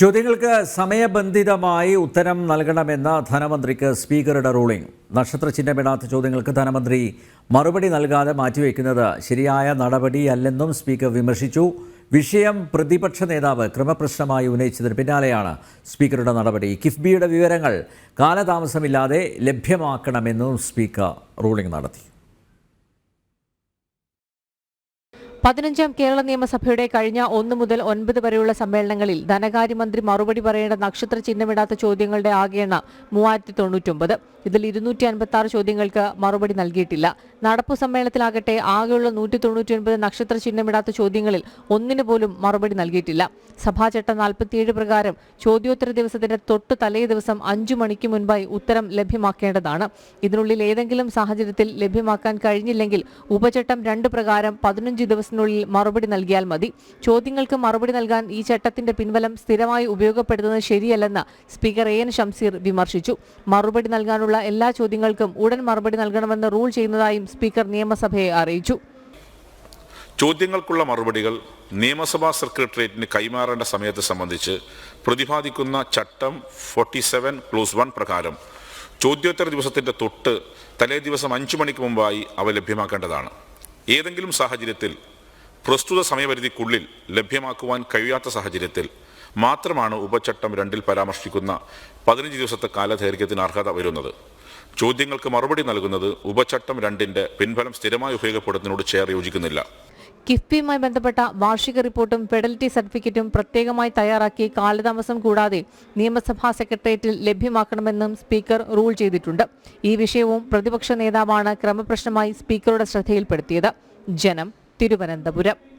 ചോദ്യങ്ങൾക്ക് സമയബന്ധിതമായി ഉത്തരം നൽകണമെന്ന ധനമന്ത്രിക്ക് സ്പീക്കറുടെ റൂളിംഗ്. നക്ഷത്ര ചിഹ്നമിടാത്ത ചോദ്യങ്ങൾക്ക് ധനമന്ത്രി മറുപടി നൽകാതെ മാറ്റിവെക്കുന്നത് ശരിയായ നടപടിയല്ലെന്നും സ്പീക്കർ വിമർശിച്ചു. വിഷയം പ്രതിപക്ഷ നേതാവ് ക്രമപ്രശ്നമായി ഉന്നയിച്ചതിന് പിന്നാലെയാണ് സ്പീക്കറുടെ നടപടി. കിഫ്ബിയുടെ വിവരങ്ങൾ കാലതാമസമില്ലാതെ ലഭ്യമാക്കണമെന്നും സ്പീക്കർ റൂളിംഗ് നടത്തി. പതിനഞ്ചാം കേരള നിയമസഭയുടെ കഴിഞ്ഞ ഒന്ന് മുതൽ ഒൻപത് വരെയുള്ള സമ്മേളനങ്ങളിൽ ധനകാര്യമന്ത്രി മറുപടി പറയേണ്ട നക്ഷത്ര ചിഹ്നമിടാത്ത ചോദ്യങ്ങളുടെ ആകെ എണ്ണം മൂവായിരത്തി തൊണ്ണൂറ്റൊമ്പത് ഇതിൽ ഇരുന്നൂറ്റി അൻപത്തി ആറ് ചോദ്യങ്ങൾക്ക് മറുപടി നൽകിയിട്ടില്ല. നടപ്പു സമ്മേളനത്തിലാകട്ടെ ആകെയുള്ള നൂറ്റി തൊണ്ണൂറ്റിയൊൻപത് നക്ഷത്ര ചിഹ്നമിടാത്ത ചോദ്യങ്ങളിൽ ഒന്നിന് പോലും മറുപടി നൽകിയിട്ടില്ല. സഭാചട്ടം നാൽപ്പത്തിയേഴ് പ്രകാരം ചോദ്യോത്തര ദിവസത്തിന്റെ തൊട്ടു തലേ ദിവസം അഞ്ചു മണിക്ക് മുൻപായി ഉത്തരം ലഭ്യമാക്കേണ്ടതാണ്. ഇതിനുള്ളിൽ ഏതെങ്കിലും സാഹചര്യത്തിൽ ലഭ്യമാക്കാൻ കഴിഞ്ഞില്ലെങ്കിൽ ഉപചട്ടം രണ്ട് പ്രകാരം പതിനഞ്ച് ദിവസത്തിനുള്ളിൽ മറുപടി നൽകിയാൽ മതി. ചോദ്യങ്ങൾക്ക് മറുപടി നൽകാൻ ഈ ചട്ടത്തിന്റെ പിൻബലം സ്ഥിരമായി ഉപയോഗപ്പെടുത്തുന്നത് ശരിയല്ലെന്ന് സ്പീക്കർ എ എൻ ഷംസീർ വിമർശിച്ചു. മറുപടി നൽകാനുള്ള എല്ലാ ചോദ്യങ്ങൾക്കും ഉടൻ മറുപടി നൽകണമെന്ന് റൂൾ ചെയ്യുന്നതായും സ്പീക്കർ നിയമസഭയെ അറിയിച്ചു. ചോദ്യങ്ങൾക്കുള്ള മറുപടികൾ നിയമസഭാ സെക്രട്ടേറിയറ്റിന് കൈമാറേണ്ട സമയത്തെ സംബന്ധിച്ച് പ്രതിപാദിക്കുന്ന ചട്ടം ഫോർട്ടി സെവൻ ക്ലോസ് വൺ പ്രകാരം ചോദ്യോത്തര ദിവസത്തിന്റെ തൊട്ട് തലേ ദിവസം അഞ്ചു മണിക്ക് മുമ്പായി അവ ലഭ്യമാക്കേണ്ടതാണ്. ഏതെങ്കിലും സാഹചര്യത്തിൽ പ്രസ്തുത സമയപരിധിക്കുള്ളിൽ ലഭ്യമാക്കുവാൻ കഴിയാത്ത സാഹചര്യത്തിൽ മാത്രമാണ് ഉപചട്ടം രണ്ടിൽ പരാമർശിക്കുന്ന പതിനഞ്ച് ദിവസത്തെ കാലദൈർഘ്യത്തിന് അർഹത വരുന്നത്. ചോദ്യങ്ങൾക്ക് മറുപടി നൽകുന്നത് ഉപചട്ടം രണ്ടിന്റെ പിൻഫലം സ്ഥിരമായി ഉപയോഗപ്പെടുത്തുന്നതിനോട് ചേർ യോജിക്കുന്നില്ല. കിഫ്ബിയുമായി ബന്ധപ്പെട്ട വാർഷിക റിപ്പോർട്ടും പെഡൽറ്റി സർട്ടിഫിക്കറ്റും പ്രത്യേകമായി തയ്യാറാക്കി കാലതാമസം കൂടാതെ നിയമസഭാ സെക്രട്ടേറിയറ്റിൽ ലഭ്യമാക്കണമെന്നും സ്പീക്കർ റൂൾ ചെയ്തിട്ടുണ്ട്. ഈ വിഷയവും പ്രതിപക്ഷ നേതാവാണ് ക്രമപ്രശ്നമായി സ്പീക്കറുടെ ശ്രദ്ധയിൽപ്പെടുത്തിയത്. ജനം തിരുവനന്തപുരം.